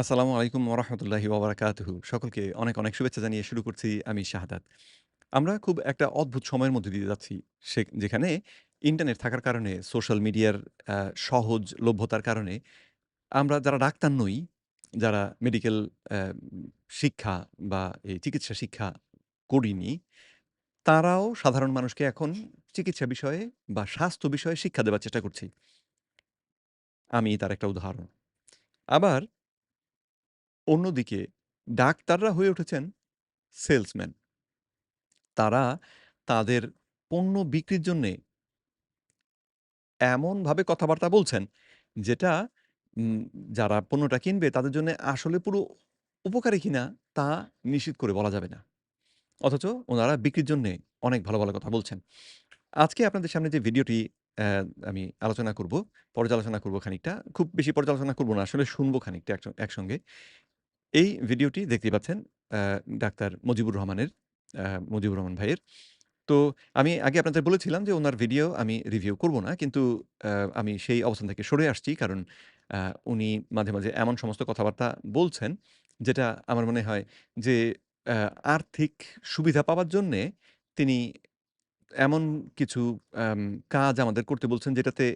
আসসালামু আলাইকুম ওরহমতুল্লাহি ওবরাকাতুহু। সকলকে অনেক, অনেক শুভেচ্ছা জানিয়ে শুরু করছি আমি শাহাদাত। আমরা খুব একটা অদ্ভুত সময়ের মধ্যে দিয়ে যাচ্ছি। সে যেখানে ইন্টারনেট থাকার কারণে সোশ্যাল মিডিয়ার আ সহজলভ্যতার কারণে আমরা যারা ডাক্তার নই, যারা মেডিকেল শিক্ষা বা এই চিকিৎসা শিক্ষা করিনি, তারাও সাধারণ মানুষকে এখন চিকিৎসা বিষয়ে বা স্বাস্থ্য বিষয়ে শিক্ষা দেওয়ার চেষ্টা করছি। আমি তার একটা উদাহরণ। আবার অন্যদিকে ডাক্তাররা হয়ে উঠেছেন সেলসম্যান। তারা তাদের পণ্য বিক্রির জন্যে এমনভাবে কথাবার্তা বলছেন, যেটা যারা পণ্যটা কিনবে তাদের জন্যে আসলে পুরো উপকারী কিনা তা নিশ্চিত করে বলা যাবে না। অথচ ওনারা বিক্রির জন্যে অনেক ভালো, ভালো কথা বলছেন। আজকে আপনাদের সামনে যে ভিডিওটি আমি আলোচনা করব, পর্যালোচনা করব খানিকটা। খুব বেশি পর্যালোচনা করব না। আসলে শুনব খানিকটা একসঙ্গে। এই ভিডিওটি দেখতে পাচ্ছেন ডাক্তার মজিবুর রহমানের, মজিবুর রহমান ভাইয়ের। তো আমি আগে আপনাদের বলেছিলাম যে ওনার ভিডিও আমি রিভিউ করব না। কিন্তু আমি সেই অবস্থান থেকে সরে আসছি। কারণ উনি মাঝে, মাঝে এমন সমস্ত কথাবার্তা বলছেন, যেটা আমার মনে হয় যে আর্থিক সুবিধা পাওয়ার জন্যে তিনি এমন কিছু কাজ আমাদের করতে বলছেন, যেটাতে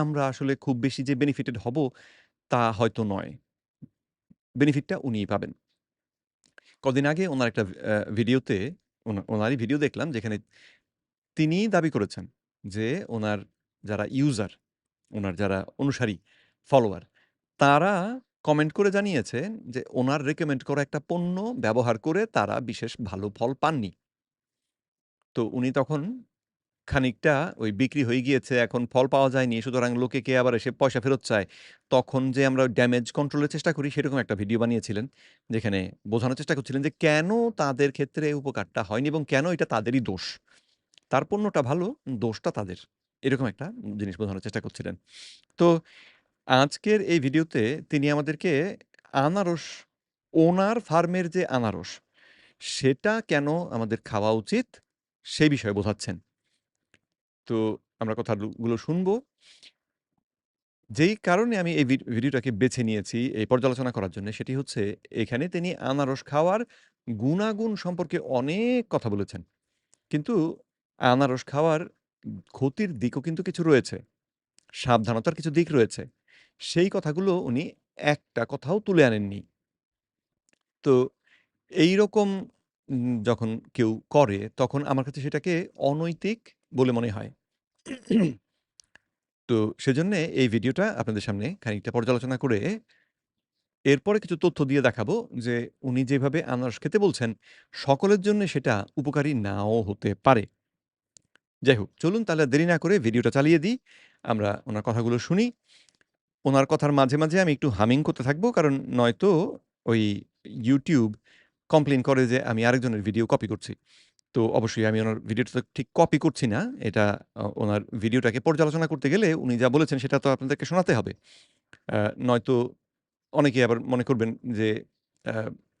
আমরা আসলে খুব বেশি যে বেনিফিটেড হব, তা হয়তো নয়। বেনিফিটটা উনিই পাবেন। কদিন আগে ওনার একটা ভিডিওতে উনা উনারই ভিডিও দেখলাম যেখানে তিনিই দাবি করেছেন যে ওনার যারা ইউজার, ওনার যারা অনুসারী, ফলোয়ার, তারা কমেন্ট করে জানিয়েছেন যে ওনার রেকমেন্ড করা একটা পণ্য ব্যবহার করে তারা বিশেষ ভালো ফল পাননি। তো উনি তখন খানিকটা ওই বিক্রি হয়ে গিয়েছে, এখন ফল পাওয়া যায়নি, সুতরাং লোকে কে আবার এসে পয়সা ফেরত চায়। তখন যে আমরা ড্যামেজ কন্ট্রোলের চেষ্টা করি, সেরকম একটা ভিডিও বানিয়েছিলেন। যেখানে বোঝানোর চেষ্টা করছিলেন যে কেন তাদের ক্ষেত্রে উপকারটা হয়নি এবং কেন এটা তাদেরই দোষ। তার পণ্যটা ভালো, দোষটা তাদের। এরকম একটা জিনিস বোঝানোর চেষ্টা করছিলেন। তো আজকের এই ভিডিওতে তিনি আমাদেরকে আনারস, ওনার ফার্মের যে আনারস, সেটা কেন আমাদের খাওয়া উচিত, সে বিষয়ে বোঝাচ্ছেন। তো আমরা কথাগুলো শুনব। যেই কারণে আমি এই ভিডিওটাকে বেছে নিয়েছি এই পর্যালোচনা করার জন্যে, সেটি হচ্ছে এখানে তিনি আনারস খাওয়ার গুনাগুণ সম্পর্কে অনেক কথা বলেছেন। কিন্তু আনারস খাওয়ার ক্ষতির দিকও কিন্তু কিছু রয়েছে। সাবধানতার কিছু দিক রয়েছে। সেই কথাগুলো উনি একটা কথাও তুলে আনেননি। তো এই রকম যখন কেউ করে, তখন আমার কাছে সেটাকে অনৈতিক বলে মনে হয়। তো সেজন্যে এই ভিডিওটা আপনাদের সামনে খানিকটা পর্যালোচনা করে এরপরে কিছু তথ্য দিয়ে দেখাবো যে উনি যেভাবে আনারস খেতে বলছেন, সকলের জন্যে সেটা উপকারী নাও হতে পারে। যাই হোক, চলুন তাহলে দেরি না করে ভিডিওটা চালিয়ে দিই। আমরা ওনার কথাগুলো শুনি। ওনার কথার মাঝে, মাঝে আমি একটু হামিং করতে থাকব। কারণ নয়তো ওই ইউটিউব কমপ্লেন করে যে আমি আরেকজনের ভিডিও কপি করছি। তো অবশ্যই আমি ওনার ভিডিওটা তো ঠিক কপি করছি না। এটা ওনার ভিডিওটাকে পর্যালোচনা করতে গেলে উনি যা বলেছেন সেটা তো আপনাদেরকে শোনাতে হবে। নয়তো অনেকেই আবার মনে করবেন যে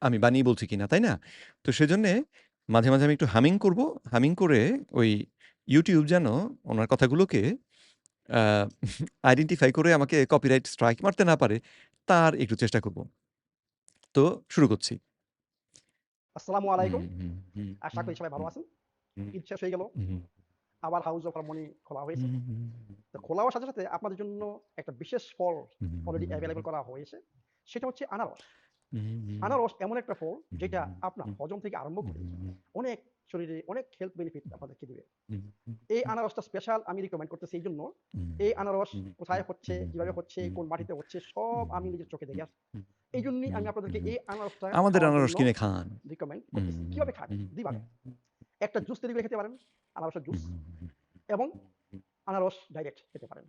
আমি বানিয়ে বলছি কিনা, তাই না? তো সেজন্যে মাঝে, মাঝে আমি একটু হামিং করব। হামিং করে ওই ইউটিউব যেন ওনার কথাগুলোকে আইডেন্টিফাই করে আমাকে কপিরাইট স্ট্রাইক মারতে না পারে, তার একটু চেষ্টা করব। তো শুরু করছি। আসসালামু আলাইকুম। আশা করি সবাই ভালো আছেন। ঈদ শেষ হয়ে গেল। আবার হাউস অফ হারমোনি খোলা হয়েছে। তো খোলা হওয়ার সাথে, সাথে আপনাদের জন্য একটা বিশেষ ফল অলরেডি হুম, করা হয়েছে। সেটা হচ্ছে আনারস। আনারস এমন একটা ফল যেটা আপনার হজম থেকে আরম্ভ করে অনেক শরীরে অনেক হেলথ বেনিফিট আপনাদেরকে দিবে। এই আনারসটা স্পেশাল আমি রিকমেন্ড করতেছি এইজন্য, জন্য এই আনারস কোথায় হচ্ছে, কীভাবে হচ্ছে, কোন মাটিতে হচ্ছে সব আমি নিজের চোখে দেখে আসছি। এইজন্যই আমি আপনাদেরকে এই আনারসটা আমাদের আনারস কিনে খান। রিকমেন্ড করতেছি। কীভাবে খাবেন? হুম, ২ ভাবে। হুম, একটা জুস তৈরি করে খেতে পারেন, আনারসের জুস এবং আনারস ডাইরেক্ট খেতে পারেন।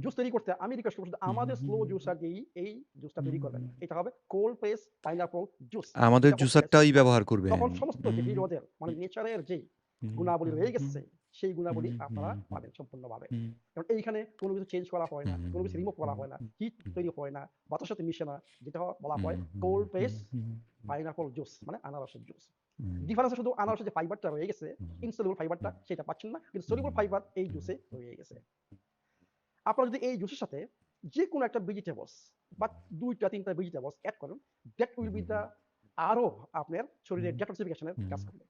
জুস তৈরি করতে আমি রিকোয়েস্ট করব আমাদের স্লো জুসার দিয়েই এই জুসটা তৈরি করবেন। এটা হবে কোল্ড প্রেস পাইনাপল জুস। আমাদের জুসারটাই ব্যবহার করবেন। তখন সমস্ত রোদের মানে নেচারের যেই গুণাবলী রয়ে গেছে, সেই গুণাবলী আপনারা পাবেন সম্পূর্ণভাবে। কারণ এইখানে কোনো কিছু চেঞ্জ করা হয় না, কোনো কিছু রিমুভ করা হয় না, হিট তৈরি হয় না, বাতাসের সাথে মিশে না। যেটা বলা হয় কোল্ড প্রেস পাইনাপল জুস মানে আনারসের জুস। ডিফারেন্স শুধু আনারসের যে ফাইবারটা রয়ে গেছে, ইনসoluble ফাইবারটা সেটা পাচ্ছেন না। কিন্তু সলিউবল ফাইবার এই জুসে রয়ে গেছে। আপনারা যদি এই জুসের সাথে যেকোনো একটা ভেজিটেবলস বা ২ টা ৩ টা ভেজিটেবলস এড করেন দ্যাট উইল বি দ্য আরও আপনার শরীরের ডেটক্সিফিকেশন এর কাজ করবে।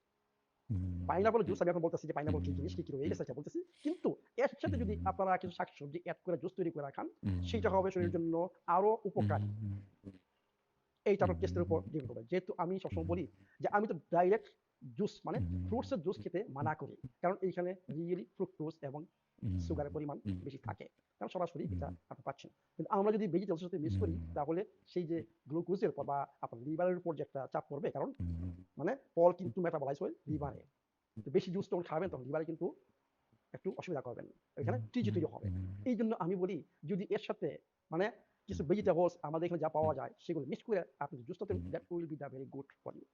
পাইনাপল জুস আমি এখন বলতেছি যে পাইনাপল কি জিনিস, কি, কি রয়ে গেছে এটা বলতেছি। কিন্তু এর সাথে যদি আপনারা কিছু শাকসবজি অ্যাড করে জুস তৈরি করে খান, সেটা হবে শরীরের জন্য আরও উপকারী। এইটা আপনার টেস্টের উপর ডিপেন্ড করে যেহেতু আমি সবসময় বলি যে আমি তো ডাইরেক্ট জুস মানে ফ্রুটস এর জুস খেতে মানা করি। কারণ এইখানে রিয়েলি ফ্রুকটোজ এবং সুগারের পরিমাণ বেশি থাকে। কারণ সরাসরি এটা আপনি পাচ্ছেন। কিন্তু আমরা যদি ভেজিটেবলস সাথে মিক্স করি তাহলে সেই যে গ্লুকোজের উপর বা আপনার লিভারের উপর যে একটা চাপ পড়বে কারণ মানে ফল কিন্তু মেটাবলাইজ হয় লিভারে। তো বেশি জুস যখন খাবেন তখন লিভারে কিন্তু একটু অসুবিধা করবেন। ওইখানে টিজি তৈরি হবে। এইজন্য আমি বলি যদি এর সাথে মানে কিছু ভেজিটেবলস আমাদের এখানে যা পাওয়া যায় সেগুলো মিক্স করে আপনি juice that will be the very good for you.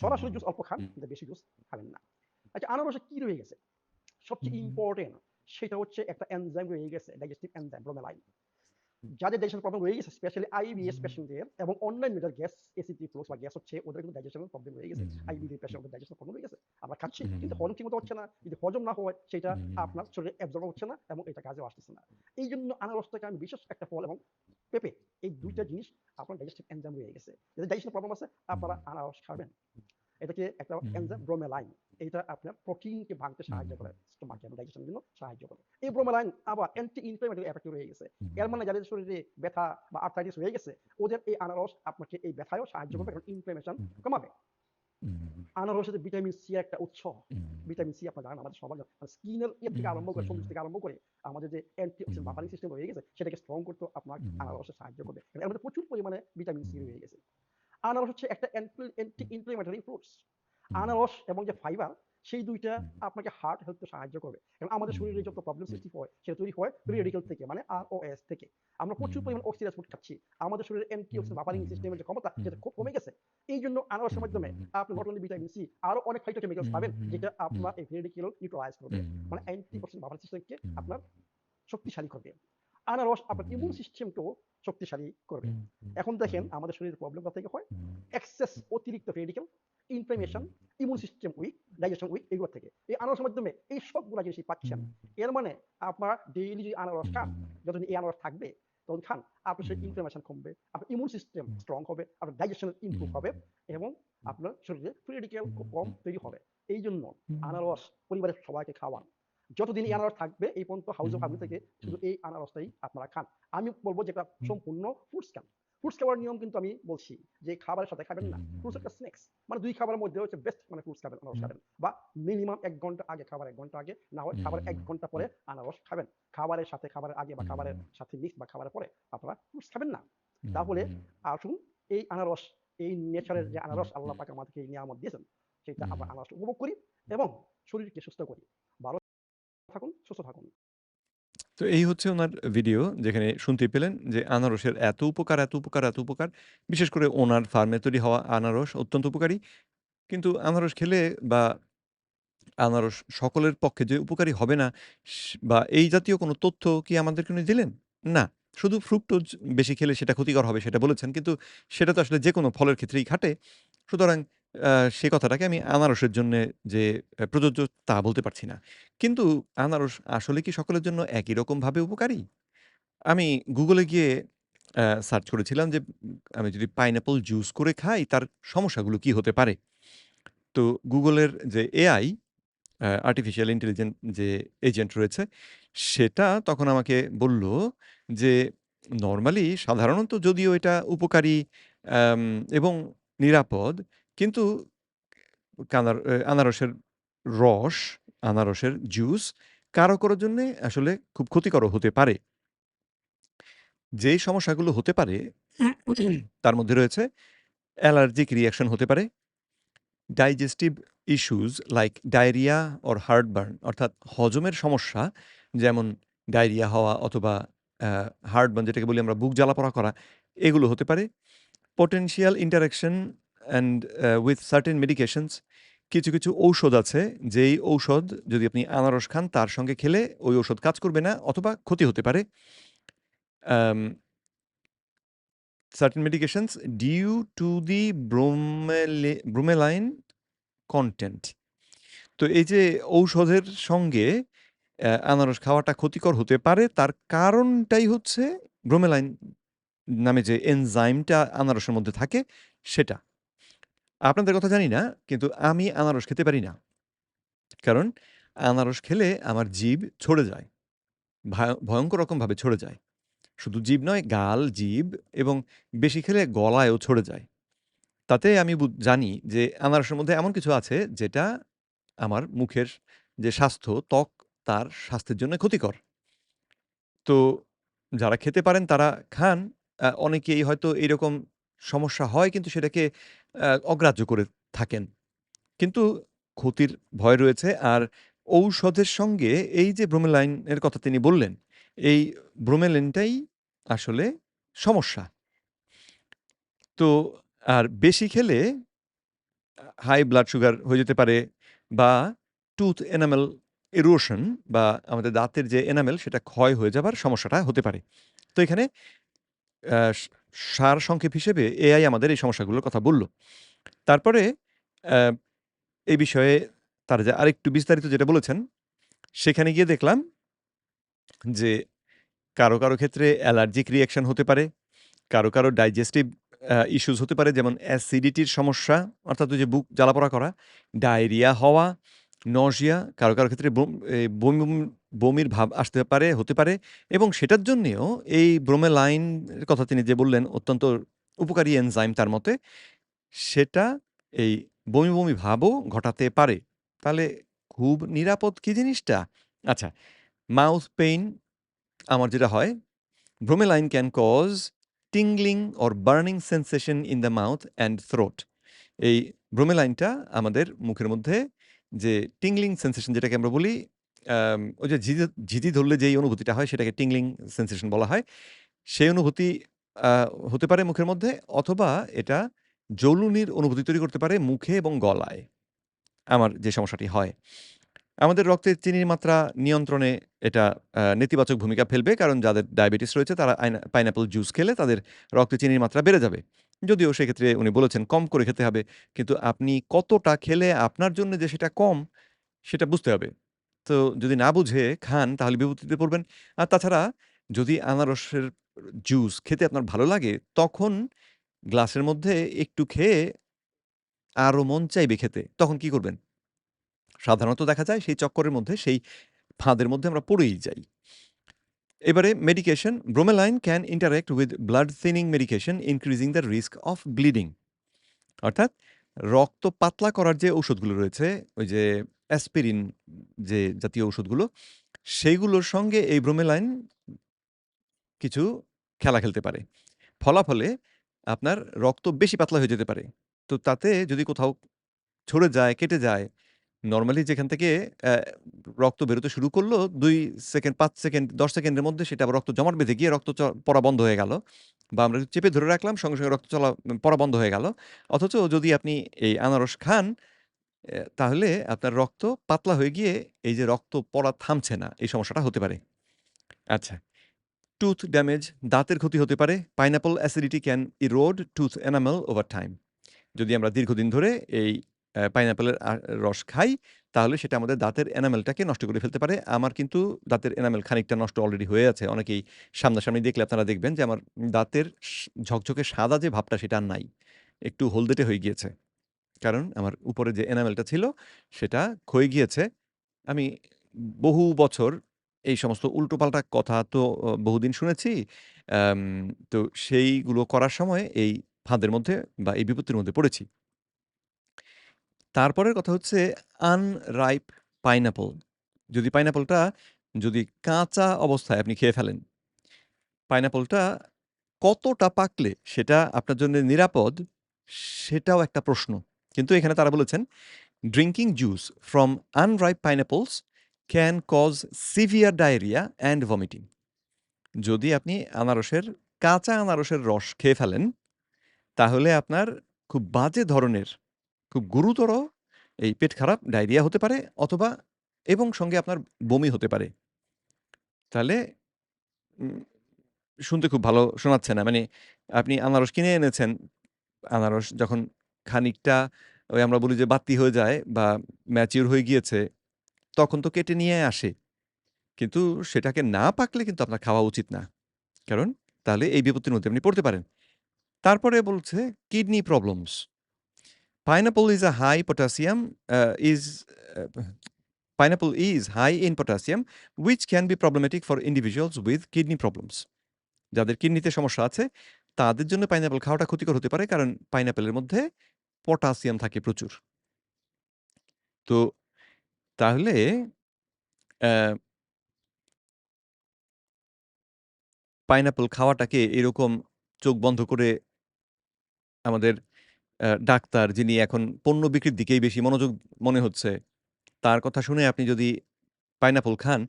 সরাসরি জুস অল্প খান কিন্তু বেশি জুস খাবেন না। আচ্ছা আনারসে কি রয়ে গেছে? সবচেয়ে ইম্পোর্টেন্ট সেটা হচ্ছে একটা এনজাইম রয়ে গেছে ডাইজেস্টিভ এনজাইম ব্রোমেলাইন। যাদের ডাইজেশন প্রবলেম রয়ে গেছে স্পেশালি আইবিএস পেশেন্টদের এবং অন্যান্য যাদের গ্যাস অ্যাসিড রিফ্লুক্স বা গ্যাস হচ্ছে ওদের কিন্তু ডাইজেশনের প্রবলেম রয়ে গেছে। আইবিডি পেশেন্টদের ডাইজেশন প্রবলেম রয়ে গেছে। আমরা খাচ্ছি কিন্তু হজম ঠিকমতো হচ্ছে না। যদি হজম না হয় সেটা আপনার শরীরে অ্যাবজর্ব হচ্ছে না এবং এটা কাজে আসতেছে না। এইজন্য আনারসটাকে আমি বিশেষ একটা ফল এবং পেঁপে এই ২ টা জিনিস আপনার ডাইজেস্টিভ এনজাইম রয়ে গেছে। যাদের ডাইজেশন প্রবলেম আছে আপনারা আনারস খাবেন। এটাকে একটা এনজাইম ব্রোমেলাইন। এটা আপনার প্রোটিনকে ভাঙতে সাহায্য করে স্টোমাকে ডাইজেশনের জন্য সাহায্য করে। এই ব্রোমেলাইন আবার অ্যান্টি ইনফ্ল্যামেটরি এফেক্ট রয়ে গেছে। এর মানে যাদের শরীরে ব্যথা বা আর্থ্রাইটিস হয়ে গেছে ওদের এই আনারস আপনাকে এই ব্যথায়ও সাহায্য করবে কারণ ইনফ্ল্যামেশন কমাবে। আনারস হচ্ছে ভিটামিন সি একটা উৎস। ভিটামিন সি আপনারা জানেন আমাদের সবার স্কিনের ইয়ে থেকে আরম্ভ করে সবুজ থেকে আরম্ভ করে আমাদের যে অ্যান্টিঅক্সিডেন্ট বাফারিং সিস্টেম রয়ে গেছে সেটাকে স্ট্রং করতেও আপনার আনারসে সাহায্য করবে। এর মধ্যে প্রচুর পরিমাণে ভিটামিন সি রয়ে গেছে। আনারস হচ্ছে একটা অ্যান্টি ইনফ্লেমেটরি ফ্রুটস। আনারস এবং যে ফাইবার সেই ২ টা আপনাকে হার্ট হেলথ সাহায্য করবে। কারণ আমাদের শরীরে যত প্রবলেম সৃষ্টি হয় সেটা তৈরি হয় ফ্রি রেডিক্যাল থেকে মানে আরওএস থেকে। আমরা প্রচুর পরিমাণে অক্সিডাইজ ফুড খাচ্ছি। আমাদের শরীরের অ্যান্টিঅক্সিডেন্ট বাফারিং সিস্টেমের যে ক্ষমতা সেটা খুব কমে গেছে। এইজন্য আনারসের মাধ্যমে আপনি নট অনলি ভিটামিন সি আরও অনেক ফাইটোকেমিক্যালস পাবেন যেটা আপনার এই ফ্রি রেডিক্যাল নিউট্রালাইজ করবে। মানে অ্যান্টি-অক্সিডেন্ট বাফারিং সিস্টেমকে আপনার শক্তিশালী করবে। আনারস আপনার ইমিউন সিস্টেমকেও শক্তিশালী করবে। এখন দেখেন আমাদের শরীরের প্রবলেম কোথা থেকে হয়? এক্সেস অতিরিক্ত radical, inflammation, immune system weak, digestion weak এগুলো থেকে। এই আনারসের মাধ্যমে এই সবগুলা জিনিসই পাচ্ছেন। এর মানে আপনার ডেইলি যদি আনারস খান, যতদিন এই আনারস থাকবে ততদিন খান, আপনার শরীরে ইনফ্লামেশন কমবে, আপনার ইমিউন সিস্টেম স্ট্রং হবে, আপনার ডাইজেশন ইমপ্রুভ হবে এবং আপনার শরীরে ফ্রি রেডিক্যাল খুব কম তৈরি হবে। এই জন্য আনারস পরিবারের সবাইকে খাওয়ান। যতদিন এই আনারস থাকবে এই পর্যন্ত হাউস অফ ফার্মি থেকে শুধু এই আনারসটাই আপনারা খান। আমি বলব যেটা সম্পূর্ণ ফ্রুটস খান। ফ্রুটস খাওয়ার নিয়ম কিন্তু আমি বলছি যে খাবারের সাথে খাবেন না। ফ্রুটস একটা স্ন্যাকস। মানে ২ খাবারের মধ্যে হচ্ছে বেস্ট মানে ফ্রুটস খাবেন, আনারস খাবেন। বা মিনিমাম ১ ঘণ্টা আগে খাবার ১ ঘণ্টা আগে না হয় খাবারের ১ ঘণ্টা পরে আনারস খাবেন। খাবারের সাথে খাবারের আগে বা খাবারের সাথে মিক্স বা খাবারের পরে আপনারা ফ্রুটস খাবেন না। তাহলে আসুন এই আনারস এই নেচারের যে আনারস আল্লাহ পাক আমাদেরকে এই নিয়ামত দিয়েছেন সেটা আমরা আনারস উপভোগ করি এবং শরীরকে সুস্থ করি। ভালো থাকুন, সুস্থ থাকুন। তো এই হচ্ছে ওনার ভিডিও যেখানে শুনতে পেলেন যে আনারসের এত উপকার, এত উপকার, এত উপকার। বিশেষ করে ওনার ফার্মে তৈরি হওয়া আনারস অত্যন্ত উপকারী। কিন্তু আনারস খেলে বা আনারস সকলের পক্ষে যে উপকারী হবে না বা এই জাতীয় কোনো তথ্য কি আমাদেরকে উনি দিলেন? না। শুধু ফ্রুকটোজ বেশি খেলে সেটা ক্ষতিকর হবে সেটা বলেছেন। কিন্তু সেটা তো আসলে যে কোনো ফলের ক্ষেত্রেই খাটে। সুতরাং সে কথাটাকে আমি আনারসের জন্যে যে প্রযোজ্য তা বলতে পারছি না। কিন্তু আনারস আসলে কি সকলের জন্য একই রকমভাবে উপকারী? আমি গুগলে গিয়ে সার্চ করেছিলাম যে, আমি যদি পাইনঅ্যাপল জুস করে খাই, তার সমস্যাগুলো কি হতে পারে? তো গুগলের যে এআই আর্টিফিশিয়াল ইন্টেলিজেন্ট যে এজেন্ট রয়েছে, সেটা তখন আমাকে বলল যে নরমালি সাধারণত যদিও এটা উপকারী এবং নিরাপদ কিন্তু কানার আনারসের রস, আনারসের জুস কারও, কারও জন্যে আসলে খুব ক্ষতিকরও হতে পারে। যেই সমস্যাগুলো হতে পারে তার মধ্যে রয়েছে অ্যালার্জিক রিঅ্যাকশন হতে পারে। Digestive issues like diarrhoea or heartburn অর্থাৎ হজমের সমস্যা যেমন ডায়রিয়া হওয়া অথবা হার্টবার্ন যেটাকে বলি আমরা বুক জ্বালা-পোড়া করা এগুলো হতে পারে। Potential interaction and with certain medications কিছু, কিছু ঔষধ আছে যেই ঔষধ যদি আপনি আনারস খান তার সঙ্গে খেলে ওই ঔষধ কাজ করবে না অথবা ক্ষতি হতে পারে। Certain certain due to the bromela bromelain content তো এই যে ঔষধের সঙ্গে আনারস খাওয়াটা ক্ষতিকর হতে পারে তার কারণটাই হচ্ছে ব্রোমেলাইন নামে যে এনজাইমটা আনারসের মধ্যে থাকে সেটা। আপনাদের কথা জানি না, কিন্তু আমি আনারস খেতে পারি না। কারণ আনারস খেলে আমার জীব ছড়ে যায়। ভায় ভয়ংকর রকমভাবে ছড়ে যায়। শুধু জীব নয়, গাল, জীব এবং বেশি খেলে গলায়ও ছড়ে যায়। তাতে আমি বু জানি যে আনারসের মধ্যে এমন কিছু আছে যেটা আমার মুখের যে স্বাস্থ্য, ত্বক তার স্বাস্থ্যের জন্য ক্ষতিকর। তো যারা খেতে পারেন তারা খান। অনেকেই হয়তো এরকম সমস্যা হয় কিন্তু সেটাকে অগ্রাহ্য করে থাকেন। কিন্তু ক্ষতির ভয় রয়েছে। আর ঔষধের সঙ্গে এই যে ব্রোমেলাইন এর কথা তিনি বললেন, এই ব্রোমেলিনটাই আসলে সমস্যা। তো আর বেশি খেলে হাই ব্লাড সুগার হয়ে যেতে পারে বা টুথ এনামেল এরোশন বা আমাদের দাঁতের যে এনামেল সেটা ক্ষয় হয়ে যাবার সমস্যাটা হতে পারে। তো এখানে আ সা সারসংক্ষেপ হিসেবে এআই আমাদের এই সমস্যাগুলোর কথা বলল। তারপরে এই বিষয়ে তারা যে আরেকটু বিস্তারিত যেটা বলেছেন, সেখানে গিয়ে দেখলাম যে কারও, কারও ক্ষেত্রে অ্যালার্জিক রিঅ্যাকশন হতে পারে। কারও, কারও ডাইজেস্টিভ ইস্যুস হতে পারে যেমন অ্যাসিডিটির সমস্যা অর্থাৎ যে বুক জ্বালাপোড়া করা, ডায়রিয়া হওয়া, নজিয়া কারও, কারও ক্ষেত্রে বমি বমির ভাব আসতে পারে, হতে পারে এবং সেটার জন্যেও এই ব্রোমেলাইন কথা তিনি যে বললেন অত্যন্ত উপকারী এনজাইম তার মতে, সেটা এই বমি, বমি ভাবও ঘটাতে পারে। তাহলে খুব নিরাপদ কি জিনিসটা? আচ্ছা, মাউথ পেইন আমার যেটা হয়, bromelain can cause tingling or burning sensation in the mouth and throat এই ব্রোমেলাইনটা আমাদের মুখের মধ্যে যে টিংলিং sensation যেটাকে আমরা বলি ওই যে ঝিঁঝি ধরলে যেই অনুভূতিটা হয় সেটাকে টিংলিং sensation বলা হয়। সেই অনুভূতি হতে পারে মুখের মধ্যে অথবা এটা জ্বলুনির অনুভূতি তৈরি করতে পারে মুখে এবং গলায়। আমার যে সমস্যাটি হয়। আমাদের রক্তে চিনির মাত্রা নিয়ন্ত্রণে এটা নেতিবাচক ভূমিকা ফেলবে। কারণ যাদের ডায়াবেটিস রয়েছে তারা আইনা পাইনঅ্যাপল জুস খেলে তাদের রক্তে চিনির মাত্রা বেড়ে যাবে। যদিও সেক্ষেত্রে উনি বলেছেন কম করে খেতে হবে। কিন্তু আপনি কতটা খেলে আপনার জন্য যে সেটা কম, সেটা বুঝতে হবে। তো যদি না বুঝে খান তাহলে বিপত্তিতে পড়বেন। আর তাছাড়া যদি আনারসের জুস খেতে আপনার ভালো লাগে, তখন গ্লাসের মধ্যে একটু খেয়ে আরও মন চাইবে খেতে। তখন কি করবেন? সাধারণত দেখা যায় সেই চক্করের মধ্যে, সেই ফাঁদের মধ্যে আমরা পড়েই যাই। এবারে medication, bromelain can interact with blood thinning medication increasing the risk of bleeding. অর্থাৎ রক্ত পাতলা করার যে ঔষধগুলো রয়েছে, ওই যে অ্যাসপিরিন যে জাতীয় ঔষধগুলো, সেইগুলোর সঙ্গে এই ব্রোমেলাইন কিছু খেলা খেলতে পারে। ফলাফলে আপনার রক্ত বেশি পাতলা হয়ে যেতে পারে। তো তাতে যদি কোথাও ছড়ে যায়, কেটে যায়, নর্মালি যেখান থেকে রক্ত বেরোতে শুরু করল দুই সেকেন্ড, পাঁচ সেকেন্ড, ১০ সেকেন্ডের মধ্যে সেটা রক্ত জমাট বেঁধে গিয়ে রক্ত পড়া বন্ধ হয়ে গেল। বা আমরা চেপে ধরে রাখলাম সঙ্গে, সঙ্গে রক্ত চলা পড়া বন্ধ হয়ে গেল। অথচ যদি আপনি এই আনারস খান, তাহলে আপনার রক্ত পাতলা হয়ে গিয়ে এই যে রক্ত পড়া থামছে না, এই সমস্যাটা হতে পারে। আচ্ছা, টুথ ড্যামেজ দাঁতের ক্ষতি হতে পারে। Pineapple acidity can erode tooth enamel over time. যদি আমরা দীর্ঘদিন ধরে এই আ রস খাই, তাহলে সেটা আমাদের দাঁতের এনামেলটাকে নষ্ট করে ফেলতে পারে। আমার কিন্তু দাঁতের এনামেল খানিকটা নষ্ট অলরেডি হয়ে আছে। অনেকেই সামনাসামনি দেখলে আপনারা দেখবেন যে আমার দাঁতের ঝকঝকে সাদা যে ভাবটা সেটা আর নাই। একটু হলদেটে হয়ে গিয়েছে। কারণ আমার উপরে যে এনামেলটা ছিল সেটা ক্ষয়ে গিয়েছে। আমি বহু বছর এই সমস্ত উল্টোপাল্টা কথা তো বহুদিন শুনেছি। তো সেইগুলো করার সময় এই ফাঁদের মধ্যে বা এই বিপত্তির মধ্যে পড়েছি। তারপরের কথা হচ্ছে আনরাইপ পাইনঅ্যাপল। যদি পাইনাপলটা যদি কাঁচা অবস্থায় আপনি খেয়ে ফেলেন, পাইনাপলটা কতটা পাকলে সেটা আপনার জন্য নিরাপদ, সেটাও একটা প্রশ্ন। কিন্তু এখানে তারা বলেছেন, drinking juice from unripe pineapples can cause severe diarrhoea and vomiting. যদি আপনি আনারসের কাঁচা আনারসের রস খেয়ে ফেলেন, তাহলে আপনার খুব বাজে ধরনের, খুব গুরুতর এই পেট খারাপ, ডায়রিয়া হতে পারে অথবা এবং সঙ্গে আপনার বমি হতে পারে। তাহলে শুনতে খুব ভালো শোনাচ্ছে না। মানে আপনি আনারস কিনে এনেছেন। আনারস যখন খানিকটা ওই আমরা বলি যে বাতি হয়ে যায় বা ম্যাচিউর হয়ে গিয়েছে, তখন তো কেটে নিয়ে আসে। কিন্তু সেটাকে না পাকলে কিন্তু আপনার খাওয়া উচিত না। কারণ তাহলে এই বিপত্তির মধ্যে আপনি পড়তে পারেন। তারপরে বলছে kidney problems. Pineapple is a high potassium is pineapple is high in potassium which can be problematic for individuals with kidney problems. যাদের কিডনিতে সমস্যা আছে তাদের জন্য পাইনাপল খাওয়াটা ক্ষতিকর হতে পারে কারণ পাইনাপেলের মধ্যে পটাশিয়াম থাকে প্রচুর। তো তাহলে পাইনাপল খাওয়াটাকে এরকম চোখ বন্ধ করে আমাদের ডাক্তার যিনি এখন পণ্য বিক্রির দিকেই বেশি মনোযোগ মনে হচ্ছে, তার কথা শুনে আপনি যদি পাইনাপল খান,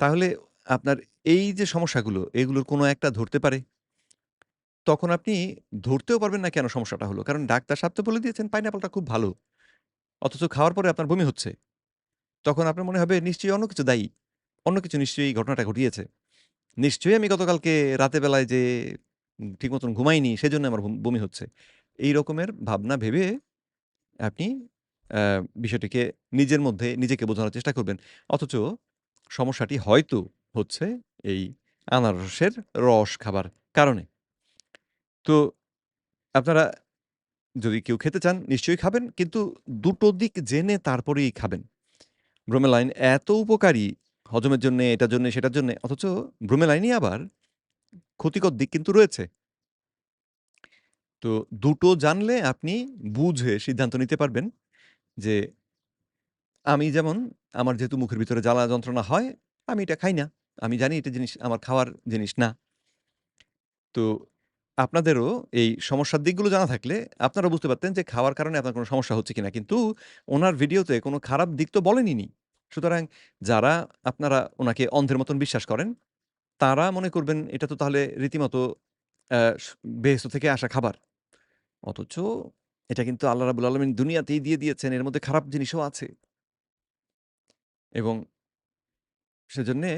তাহলে আপনার এই যে সমস্যাগুলো, এগুলোর কোনো একটা ধরতে পারে। তখন আপনি ধরতেও পারবেন না কেন সমস্যাটা হলো। কারণ ডাক্তার সাহেব তো বলে দিয়েছেন পাইনাপলটা খুব ভালো। অথচ খাওয়ার পরে আপনার বমি হচ্ছে। তখন আপনার মনে হবে নিশ্চয়ই অন্য কিছু দায়ী। অন্য কিছু নিশ্চয়ই ঘটনাটা ঘটিয়েছে। নিশ্চয়ই আমি গতকালকে রাতের বেলায় যে ঠিক মতন ঘুমাইনি সেজন্য আমার বমি হচ্ছে। এই রকমের ভাবনা ভেবে আপনি বিষয়টিকে নিজের মধ্যে নিজেকে বোঝানোর চেষ্টা করবেন। অথচ সমস্যাটি হয়তো হচ্ছে এই আনারসের রস খাবার কারণে। তো আপনারা যদি কেউ খেতে চান নিশ্চয়ই খাবেন কিন্তু দুটো দিক জেনে তারপরেই খাবেন। ব্রোমেলাইন এত উপকারী হজমের জন্যে, এটার জন্যে, সেটার জন্যে অথচ ব্রোমেলাইনই আবার ক্ষতিকর দিক কিন্তু রয়েছে। তো দুটো জানলে আপনি বুঝে সিদ্ধান্ত নিতে পারবেন যে আমি যেমন আমার যেহেতু মুখের ভিতরে জ্বালা যন্ত্রণা হয়, আমি এটা খাই না। আমি জানি এটা জিনিস আমার খাওয়ার জিনিস না। তো আপনাদেরও এই সমস্যার দিকগুলো জানা থাকলে আপনারা বুঝতে পারতেন যে খাওয়ার কারণে আপনার কোনো সমস্যা হচ্ছে কিনা। কিন্তু ওনার ভিডিওতে কোনো খারাপ দিক তো বলেনইনি। সুতরাং যারা আপনারা ওনাকে অন্ধের মতন বিশ্বাস করেন, তারা মনে করবেন এটা তো তাহলে রীতিমতো বেহেশত থেকে আসা খাবার। অথচ এটা কিন্তু আল্লাহ রাব্বুল আলামিন দুনিয়াতেই দিয়ে দিয়েছেন। এর মধ্যে খারাপ জিনিসও আছে। এবং সেজন্যে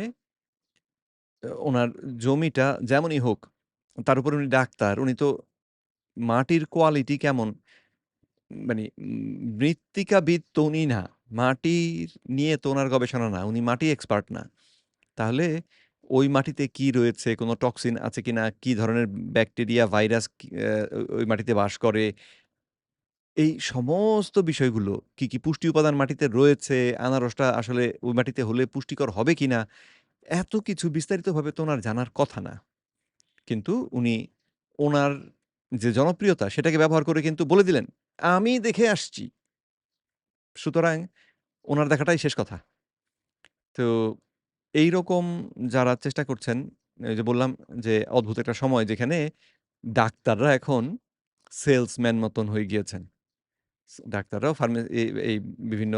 ওনার জমিটা যেমনই হোক, তার উপর উনি ডাক্তার। উনি তো মাটির কোয়ালিটি কেমন মানে মৃত্তিকাবিদ তো উনি না। মাটির নিয়ে তো ওনার গবেষণা না। উনি মাটি এক্সপার্ট না। তাহলে ওই মাটিতে কি রয়েছে, কোনো টক্সিন আছে কি না কী ধরনের ব্যাকটেরিয়া, ভাইরাস ওই মাটিতে বাস করে এই সমস্ত বিষয়গুলো কি, কি পুষ্টি উপাদান মাটিতে রয়েছে, আনারসটা আসলে ওই মাটিতে হলে পুষ্টিকর হবে কি না এত কিছু বিস্তারিতভাবে তো ওনার জানার কথা না। কিন্তু উনি ওনার যে জনপ্রিয়তা সেটাকে ব্যবহার করে কিন্তু বলে দিলেন, "আমি দেখে আসছি।" সুতরাং ওনার দেখাটাই শেষ কথা। তো এই রকম যারা চেষ্টা করছেন, যে বললাম যে অদ্ভুত একটা সময় যেখানে ডাক্তাররা এখন সেলসম্যান মতন হয়ে গিয়েছেন। ডাক্তাররাও ফার্মে এই বিভিন্ন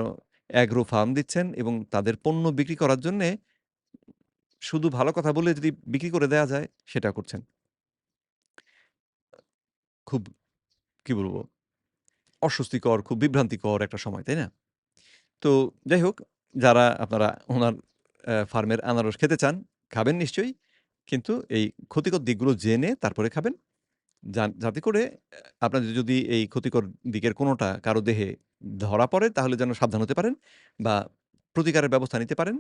অ্যাগ্রো ফার্ম দিচ্ছেন এবং তাদের পণ্য বিক্রি করার জন্যে শুধু ভালো কথা বলে যদি বিক্রি করে দেয়া যায়, সেটা করছেন। খুব কি বলব? অস্বস্তিকর, খুব বিভ্রান্তিকর একটা সময়, তাই না? তো যাই হোক, যারা আপনারা ওনার ফার্মের আনারস খেতে চান, খাবেন নিশ্চয়ই। কিন্তু এই ক্ষতিকর দিকগুলো জেনে তারপরে খাবেন। যাতে করে আপনাদের যদি এই ক্ষতিকর দিকের কোনোটা কারও দেহে ধরা পড়ে তাহলে যেন সাবধান হতে পারেন বা প্রতিকারের ব্যবস্থা নিতে পারেন।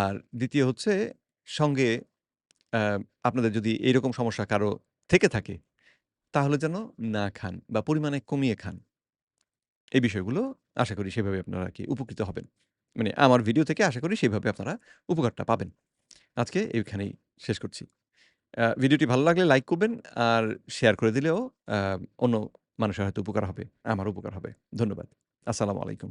আর দ্বিতীয় হচ্ছে সঙ্গে আপনাদের যদি এইরকম সমস্যা কারও থেকে থাকে, তাহলে যেন না খান বা পরিমাণে কমিয়ে খান। এই বিষয়গুলো আশা করি সেভাবে আপনারা আরকি উপকৃত হবেন। মানে আমার ভিডিও থেকে আশা করি সেভাবে আপনারা উপকারটা পাবেন। আজকে এইখানেই শেষ করছি। ভিডিওটি ভালো লাগলে লাইক করবেন আর শেয়ার করে দিলেও অন্য মানুষের হয়তো উপকার হবে, আমারও উপকার হবে। ধন্যবাদ। আসসালামু আলাইকুম।